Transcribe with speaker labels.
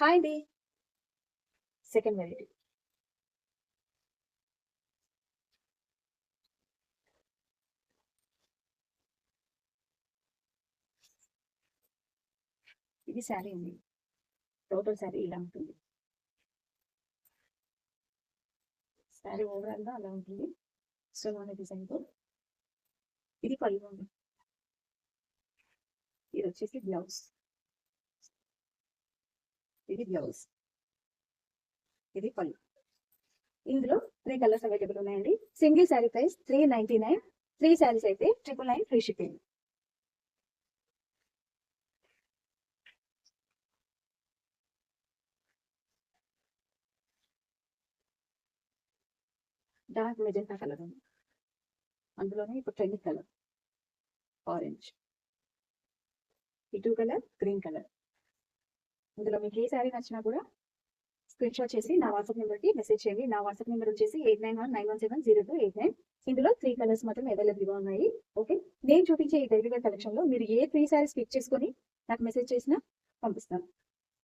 Speaker 1: Hi అండి. Second variety. ఇది శారీ అండి. టోటల్ శారీ ఇలా ఉంటుంది. శారీ ఓవరాల్గా అలా ఉంటుంది. సో మన డిజైన్తో ఇది పళ్ళు ఇది వచ్చేసి బ్లౌజ్. ఇది బ్లౌజ్ ఇది పళ్ళు. ఇందులో త్రీ కలర్స్ అవైలబుల్ ఉన్నాయండి. Single sari price three ninety nine three saris అయితే triple nine free shipping dark magenta colour ఉంది. అందులోనే ఇప్పుడు ట్రెండింగ్ కలర్ ఆరెంజ్ ఈ టూ కలర్ గ్రీన్ కలర్ ఇందులో మీకు ఏ శారీ నచ్చినా కూడా స్క్రీన్ షాట్ చేసి నా వాట్సాప్ నెంబర్కి మెసేజ్ చేయండి. నా వాట్సాప్ నెంబర్ వచ్చేసి eight nine one nine one seven zero two eight nine. ఇందులో త్రీ కలర్స్ మాత్రం అవైలబుల్గా ఉన్నాయి. ఓకే నేను చూపించే ఈ డైలీ వేర్ కలెక్షన్లో మీరు ఏ త్రీ శారీస్ పిక్ చేసుకొని నాకు మెసేజ్ చేసినా పంపిస్తాను.